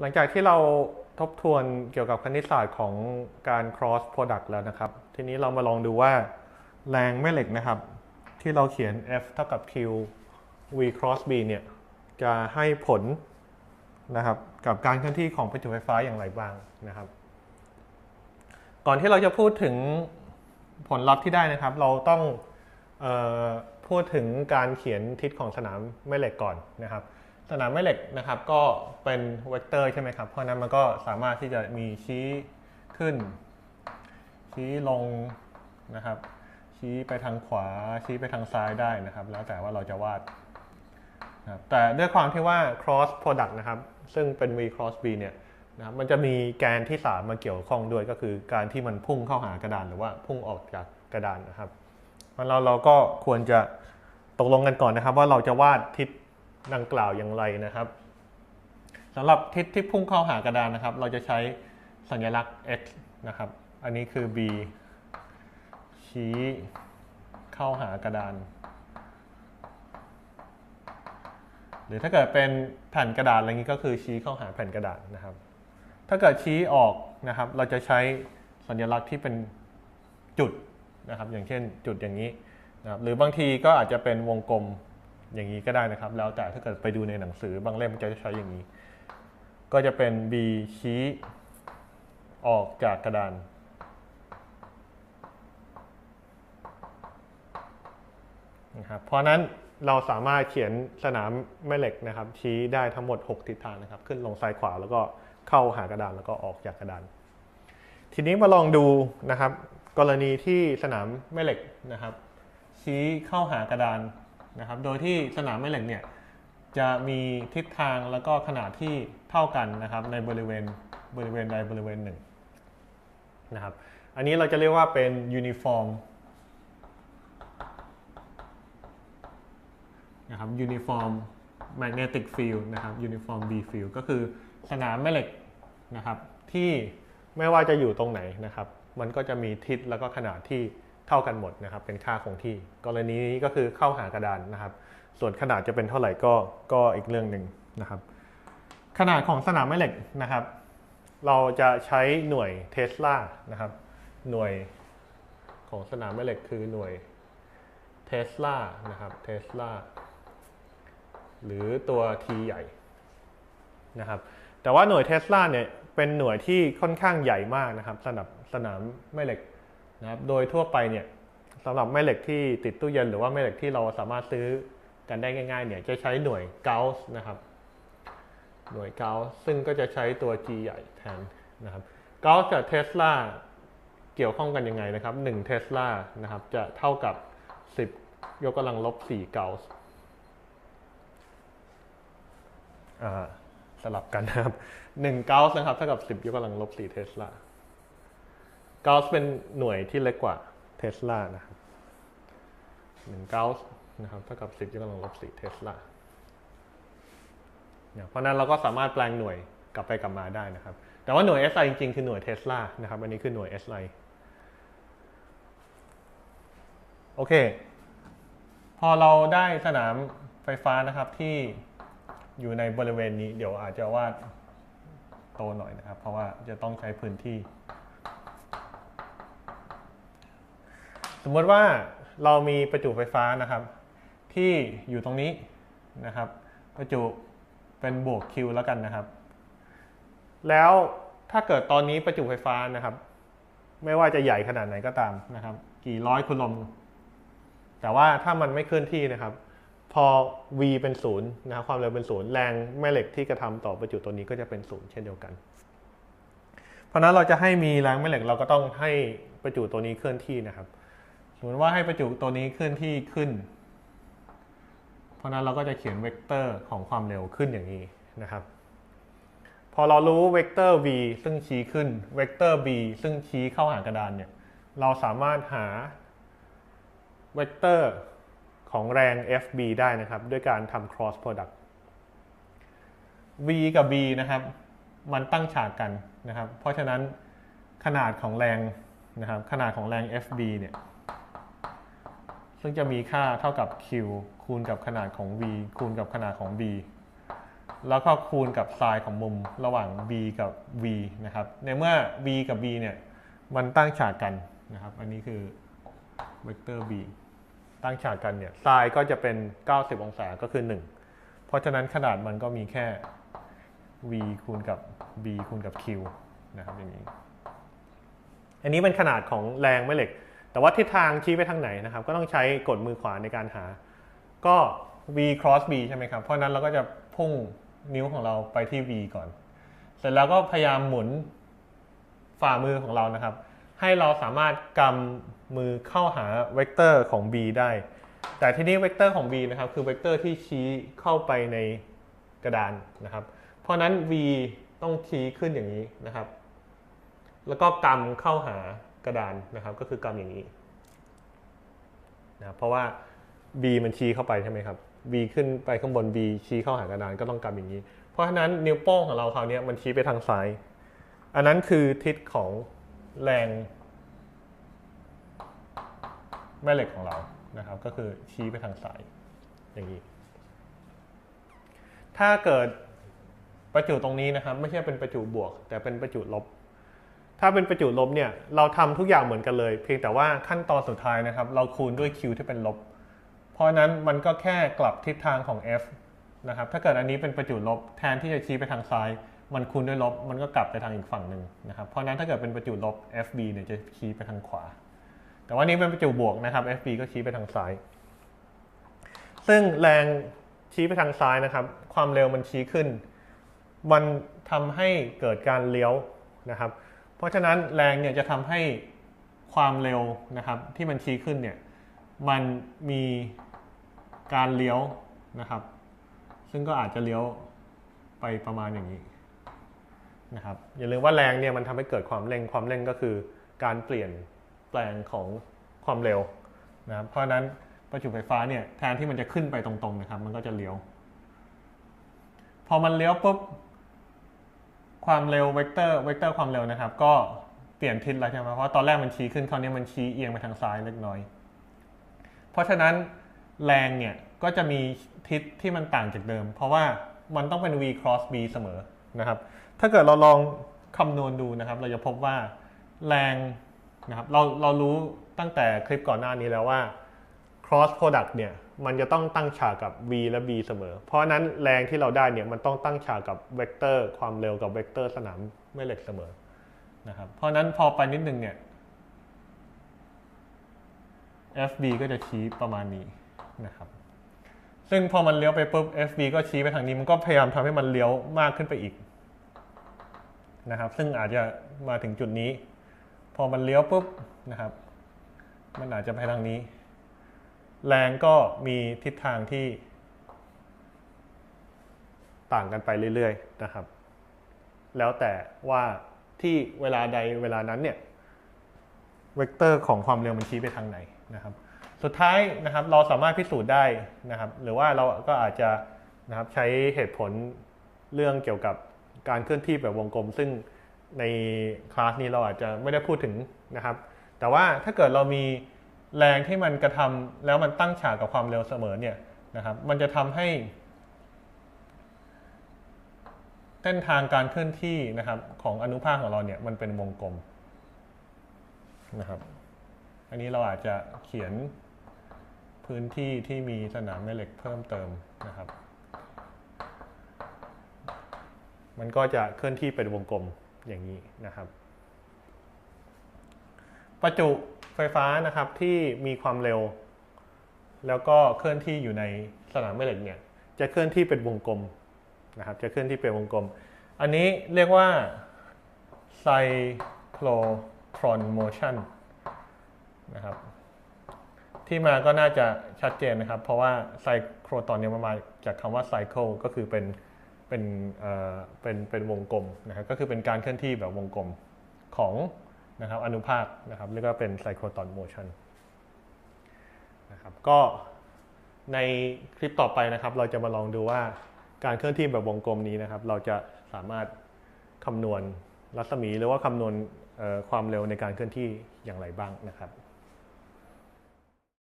หลังจากที่เราทบทวนเกี่ยวกับคณิตศาสตร์ของการ cross product แล้วนะครับ ทีนี้เรามาลองดูว่าแรงแม่เหล็กนะครับ ที่เราเขียน F เท่ากับ Q V cross B เนี่ย จะให้ผลนะครับกับการเคลื่อนที่ของประจุไฟฟ้าอย่างไรบ้างนะครับ ก่อนที่เราจะพูดถึงผลลัพธ์ที่ได้นะครับ เราต้องออพูดถึงการเขียนทิศของสนามแม่เหล็กก่อนนะครับ สนามแม่เหล็กนะครับก็เป็นเวกเตอร์ใช่ไหมครับ เพราะนั้นมันก็สามารถที่จะมีชี้ขึ้น ชี้ลงนะครับ ชี้ไปทางขวา ชี้ไปทางซ้ายได้นะครับ แล้วแต่ว่าเราจะวาดนะครับแต่ด้วยความที่ว่า cross product นะครับ ซึ่งเป็น v cross b เนี่ยนะครับมันจะมีแกนที่ 3 มาเกี่ยวข้องด้วยก็คือการที่มันพุ่งเข้าหากระดานหรือว่าพุ่งออกจากกระดานนะครับเพราะเราเราก็ควรจะตกลงกันก่อนนะครับ ว่าเราจะวาดทิศ ดังกล่าวอย่างไรนะครับสำหรับทิศที่พุ่งเข้าหากระดานนะครับ เราจะใช้สัญลักษณ์ x นะครับ อันนี้คือ b ชี้เข้าหากระดาน หรือถ้าเกิดเป็นแผ่นกระดาษอะไรนี้ก็คือชี้เข้าหาแผ่นกระดาษนะครับ ถ้าเกิดชี้ออกนะครับ เราจะใช้สัญลักษณ์ที่เป็นจุดนะครับ อย่างเช่นจุดอย่างนี้นะครับ หรือบางทีก็อาจจะเป็นวงกลม อย่างนี้ก็ได้นะครับ แล้วแต่ถ้าเกิดไปดูในหนังสือบางเล่มจะใช้อย่างนี้ ก็จะเป็น B ชี้ออกจากกระดาน นะครับ เพราะนั้นเราสามารถเขียนสนามแม่เหล็กนะครับ ชี้ได้ทั้งหมด 6 ทิศทางนะครับ ขึ้นลงซ้ายขวาแล้วก็เข้าหากระดานแล้วก็ออกจากกระดาน ทีนี้มาลองดูนะครับ กรณีที่สนามแม่เหล็กนะครับ ชี้เข้าหากระดาน นะครับ โดยที่สนามแม่เหล็กเนี่ยจะมีทิศทางแล้วก็ขนาดที่เท่ากันนะครับในบริเวณบริเวณใดบริเวณหนึ่งนะครับ อันนี้เราจะเรียกว่าเป็นยูนิฟอร์มนะครับ uniform magnetic field นะครับ uniform B field ก็คือสนามแม่เหล็กนะครับที่ไม่ว่าจะอยู่ตรงไหนนะครับ มันก็จะมีทิศแล้วก็ขนาดที่ เท่ากันหมดนะครับ เป็นค่าคงที่ กรณีนี้ก็คือเข้าหากระดานนะครับ ส่วนขนาดจะเป็นเท่าไหร่ก็ก็อีกเรื่องหนึ่งนะครับ ขนาดของสนามแม่เหล็กนะครับ เราจะใช้หน่วยเทสลานะครับ หน่วยของสนามแม่เหล็กคือหน่วยเทสลานะครับเทสลาหรือตัว T ใหญ่นะครับแต่ว่าหน่วยเทสลาเนี่ยเป็นหน่วยที่ค่อนข้างใหญ่มากนะครับสำหรับสนามแม่เหล็ก นะครับโดยทั่วไปเนี่ยสำหรับแม่เหล็กที่ติดตู้เย็นหรือว่าแม่เหล็กที่เราสามารถซื้อกันได้ง่ายๆเนี่ยจะใช้หน่วยเกาส์นะครับ หน่วยเกาส์ซึ่งก็จะใช้ตัว G ใหญ่แทนนะครับเกาส์กับเทสลาเกี่ยวข้องกันยังไงนะครับ1เทสลานะครับจะเท่ากับ 10 ยกกำลังลบ4เกาส์สลับกันนะครับ1เกาส์นะครับเท่ากับ 10 ยกกำลังลบ4เทสลา กาสเป็นหน่วยที่เล็กกว่าเทสลานะครับ1เกาสนะครับเท่ากับ10ยกกำลังลบ4เทสลาเพราะนั้นเราก็สามารถแปลงหน่วยกลับไปกลับมาได้นะครับ แต่ว่าหน่วย SI จริงๆ คือหน่วยเทสลานะครับ อันนี้คือหน่วย SI โอเค พอเราได้สนามไฟฟ้านะครับที่อยู่ในบริเวณนี้ เดี๋ยวอาจจะวาดโตหน่อยนะครับ เพราะว่าจะต้องใช้พื้นที่ มมติว่าเรามีประจุไฟฟ้านะครับ ที่อยู่ตรงนี้นะครับ ประจุเป็นบวก Q แล้วกันนะครับ แล้วถ้าเกิดตอนนี้ประจุไฟฟ้านะครับ ไม่ว่าจะใหญ่ขนาดไหนก็ตามนะครับ กี่ร้อยคูลอมแต่ว่าถ้ามันไม่เคลื่อนที่นะครับ พอ v เป็นศูนย์นะครับความเร็วเป็นศูนย์แรงแม่เหล็กที่กระทำต่อประจุตัวนี้ก็จะเป็นศูนย์เช่นเดียวกัน เพราะนั้นเราจะให้มีแรงแม่เหล็กเราก็ต้องให้ประจุตัวนี้เคลื่อนที่นะครับ สมมติว่าให้ประจุตัวนี้เคลื่อนที่ขึ้น เพราะนั้นเราก็จะเขียนเวกเตอร์ของความเร็วขึ้นอย่างนี้นะครับ พอเรารู้เวกเตอร์ v ซึ่งชี้ขึ้นเวกเตอร์ b ซึ่งชี้เข้าหากระดานเนี่ยเราสามารถหาเวกเตอร์ของแรง FB ได้นะครับ ด้วยการทำ cross product V กับ B นะครับ มันตั้งฉากกันนะครับ เพราะฉะนั้นขนาดของแรงนะครับ ขนาดของแรง FB เนี่ย ซึ่งจะมีค่าเท่ากับ Q คูณกับขนาดของ V คูณกับขนาดของ B แล้วก็คูณกับไซน์ของมุมระหว่าง b กับ v นะครับ ในเมื่อ v กับ b เนี่ยมันตั้งฉากกันนะครับ อันนี้คือเวกเตอร์ b ตั้งฉากกันเนี่ยไซน์ก็จะเป็น 90 องศาก็คือ 1 เพราะฉะนั้นขนาดมันก็มีแค่ v คูณกับ b คูณกับ q นะครับอย่างนี้ อันนี้เป็นขนาดของแรงแม่เหล็ก แต่ว่าทิศทางชี้ไปทางไหนนะครับ ก็ต้องใช้กดมือขวาในการหา ก็ v cross b ใช่ไหมครับ เพราะนั้นเราก็จะพุ่งนิ้วของเราไปที่ v ก่อน เสร็จแล้วก็พยายามหมุนฝ่ามือของเรานะครับ ให้เราสามารถกำมือเข้าหาเวกเตอร์ของ b ได้ แต่ที่นี้เวกเตอร์ของ b นะครับคือเวกเตอร์ที่ชี้เข้าไปในกระดานนะครับ เพราะนั้น v ต้องชี้ขึ้นอย่างนี้นะครับ แล้วก็กำเข้าหา ระดานนะครับ ก็คือกำอย่างนี้นะครับเพราะว่า b มันชี้เข้าไปใช่ไหมครับ b ขึ้นไปข้างบน b ชี้เข้าหากระดานก็ต้องกำอย่างนี้ เพราะฉะนั้นนิ้วโป้งของเราคราวนี้มันชี้ไปทางซ้าย อันนั้นคือทิศของแรงแม่เหล็กของเรานะครับ ก็คือชี้ไปทางซ้ายอย่างนี้ ถ้าเกิดประจุตรงนี้นะครับ ไม่ใช่เป็นประจุบวก แต่เป็นประจุลบ ถ้าเป็นประจุลบเนี่ยเราทำทุกอย่างเหมือนกันเลย เพียงแต่ว่าขั้นตอนสุดท้ายนะครับ เราคูณด้วย q ที่เป็นลบ เพราะนั้นมันก็แค่กลับทิศทางของ f นะครับถ้าเกิดอันนี้เป็นประจุลบแทนที่จะชี้ไปทางซ้าย มันคูณด้วยลบ มันก็กลับไปทางอีกฝั่งหนึ่งนะครับเพราะนั้นถ้าเกิดเป็นประจุลบ fb เนี่ยจะชี้ไปทางขวา แต่ว่านี้เป็นประจุบวกนะครับ fb ก็ชี้ไปทางซ้าย ซึ่งแรงชี้ไปทางซ้ายนะครับ ความเร็วมันชี้ขึ้น มันทำให้เกิดการเลี้ยวนะครับ เพราะฉะนั้นแรงเนี่ยจะทำให้ความเร็วนะครับที่มันชี้ขึ้นเนี่ยมันมีการเลี้ยวนะครับ ซึ่งก็อาจจะเลี้ยวไปประมาณอย่างนี้นะครับอย่าลืมว่าแรงเนี่ยมันทำให้เกิดความเร่งความเร่งก็คือการเปลี่ยนแปลงของความเร็วนะครับเพราะฉะนั้นประจุไฟฟ้าเนี่ยแทนที่มันจะขึ้นไปตรงๆนะครับ มันก็จะเลี้ยว พอมันเลี้ยวปุ๊บ ความเร็วเวกเตอร์เวกเตอร์ความเร็วนะครับ ก็เปลี่ยนทิศแล้วใช่ไหมเพราะตอนแรกมันชี้ขึ้นคราวนี้มันชี้เอียงไปทางซ้ายเล็กน้อย เพราะฉะนั้นแรงเนี่ยก็จะมีทิศที่มันต่างจากเดิม เพราะว่ามันต้องเป็น v cross b เสมอนะครับ ถ้าเกิดเราลองคำนวณดูนะครับ เราจะพบว่าแรงนะครับเราเรารู้ตั้งแต่คลิปก่อนหน้านี้แล้วว่า cross product เนี่ย มันจะต้องตั้งฉากกับ v และ b เสมอ เพราะนั้นแรงที่เราได้เนี่ยมันต้องตั้งฉากกับเวกเตอร์ ความเร็วกับเวกเตอร์สนามแม่เหล็กเสมอนะครับเพราะนั้นพอไปนิดนึงเนี่ย FB ก็จะชี้ประมาณนี้นะครับ ซึ่งพอมันเลี้ยวไปปุ๊บ FB ก็ชี้ไปทางนี้มันก็พยายามทำให้มันเลี้ยวมากขึ้นไปอีกนะครับ ซึ่งอาจจะมาถึงจุดนี้ พอมันเลี้ยวปุ๊บนะครับ มันอาจจะไปทางนี้ แรงก็มีทิศทางที่ ต่างกันไปเรื่อยๆนะครับ แล้วแต่ว่าที่เวลาใดเวลานั้นเนี่ยเวกเตอร์ของความเร็วมันชี้ไปทางไหนนะครับ สุดท้ายนะครับเราสามารถพิสูจน์ได้นะครับ หรือว่าเราก็อาจจะนะครับใช้เหตุผลเรื่องเกี่ยวกับการเคลื่อนที่แบบวงกลม ซึ่งในคลาสนี้เราอาจจะไม่ได้พูดถึงนะครับ แต่ว่าถ้าเกิดเรามี แรงที่มันกระทำแล้วมันตั้งฉากกับความเร็วเสมอเนี่ยนะครับ มันจะทำให้เส้นทางการเคลื่อนที่นะครับของอนุภาคของเราเนี่ยมันเป็นวงกลมนะครับ อันนี้เราอาจจะเขียนพื้นที่ที่มีสนามแม่เหล็กเพิ่มเติมนะครับ มันก็จะเคลื่อนที่เป็นวงกลมอย่างนี้นะครับ ประจุ ไฟฟ้านะครับที่มีความเร็ว แล้วก็เคลื่อนที่อยู่ในสนามแม่เหล็กเนี่ยจะเคลื่อนที่เป็นวงกลมนะครับจะเคลื่อนที่เป็นวงกลม อันนี้เรียกว่า cyclotron motion นะครับที่มาก็น่าจะชัดเจนนะครับ เพราะว่าไซโครตอนนี้มันมาจากคำว่า cycle ก็คือเป็นเป็นเอ่อเป็นเป็นวงกลมนะครับก็คือเป็นการเคลื่อนที่แบบวงกลมของ นะครับอนุภาคนะครับเรียกว่าเป็นไซโครตอนโมชันนะครับก็ในคลิปต่อไปนะครับ เราจะมาลองดูว่าการเคลื่อนที่แบบวงกลมนี้นะครับ เราจะสามารถคำนวณรัศมีหรือว่าคำนวณความเร็วในการเคลื่อนที่อย่างไรบ้างนะครับ